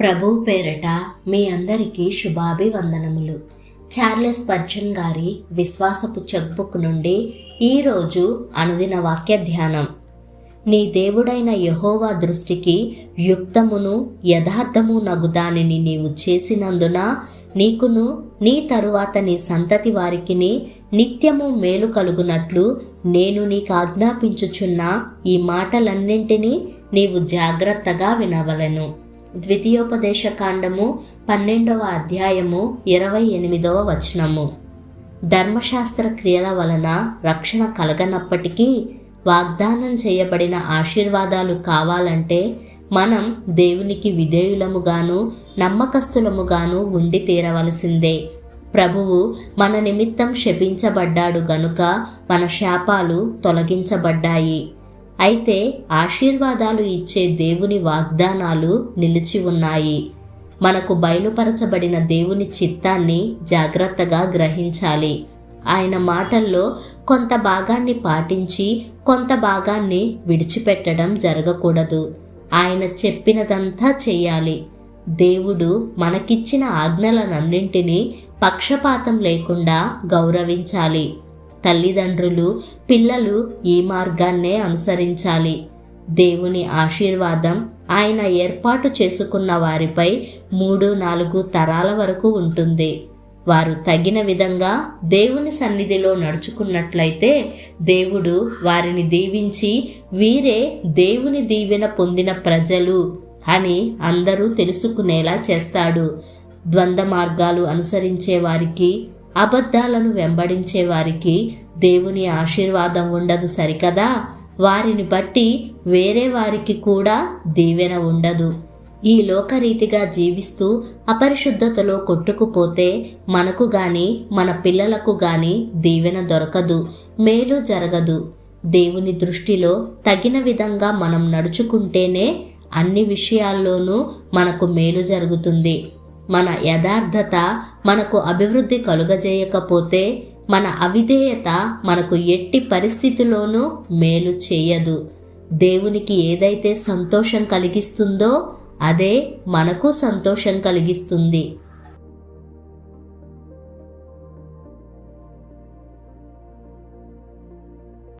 ప్రభు పేరట మీ అందరికీ శుభాభివందనములు. చార్లెస్ పర్జన్ గారి విశ్వాసపు చెక్బుక్ నుండి ఈరోజు అనుదిన వాక్య ధ్యానం. నీ దేవుడైన యహోవా దృష్టికి యుక్తమును యథార్థము నగు దానిని నీవు చేసినందున నీకును నీ తరువాత నీ సంతతి వారికిని నిత్యము మేలు కలుగునట్లు నేను నీకు ఆజ్ఞాపించుచున్న ఈ మాటలన్నింటినీ నీవు జాగ్రత్తగా వినవలను. ద్వితీయోపదేశ కాండము పన్నెండవ అధ్యాయము ఇరవై ఎనిమిదవ వచనము. ధర్మశాస్త్ర క్రియల వలన రక్షణ కలగనప్పటికీ వాగ్దానం చేయబడిన ఆశీర్వాదాలు కావాలంటే మనం దేవునికి విధేయులముగాను నమ్మకస్తులముగాను ఉండి తీరవలసిందే. ప్రభువు మన నిమిత్తం శపించబడ్డాడు గనుక మన శాపాలు తొలగించబడ్డాయి. అయితే ఆశీర్వాదాలు ఇచ్చే దేవుని వాగ్దానాలు నిలిచి ఉన్నాయి. మనకు బయలుపరచబడిన దేవుని చిత్తాన్ని జాగ్రత్తగా గ్రహించాలి. ఆయన మాటల్లో కొంత భాగాన్ని పాటించి కొంత భాగాన్ని విడిచిపెట్టడం జరగకూడదు. ఆయన చెప్పినదంతా చేయాలి. దేవుడు మనకిచ్చిన ఆజ్ఞలనన్నింటినీ పక్షపాతం లేకుండా గౌరవించాలి. తల్లిదండ్రులు పిల్లలు ఈ మార్గాన్నే అనుసరించాలి. దేవుని ఆశీర్వాదం ఆయన ఏర్పాటు చేసుకున్న వారిపై మూడు నాలుగు తరాల వరకు ఉంటుంది. వారు తగిన విధంగా దేవుని సన్నిధిలో నడుచుకున్నట్లయితే దేవుడు వారిని దీవించి వీరే దేవుని దీవెన పొందిన ప్రజలు అని అందరూ తెలుసుకునేలా చేస్తాడు. ద్వంద్వ మార్గాలు అనుసరించే వారికి అబద్ధాలను వెంబడించే వారికి దేవుని ఆశీర్వాదం ఉండదు సరికదా? వారిని బట్టి వేరే వారికి కూడా దీవెన ఉండదు. ఈ లోకరీతిగా జీవిస్తూ అపరిశుద్ధతలో కొట్టుకుపోతే మనకు గాని మన పిల్లలకు గాని దీవెన దొరకదు మేలు జరగదు. దేవుని దృష్టిలో తగిన విధంగా మనం నడుచుకుంటేనే అన్ని విషయాల్లోనూ మనకు మేలు జరుగుతుంది. మన యథార్థత మనకు అభివృద్ధి కలుగజేయకపోతే మన అవిధేయత మనకు ఎట్టి పరిస్థితిలోనూ మేలు చేయదు. దేవునికి ఏదైతే సంతోషం కలిగిస్తుందో అదే మనకు సంతోషం కలిగిస్తుంది.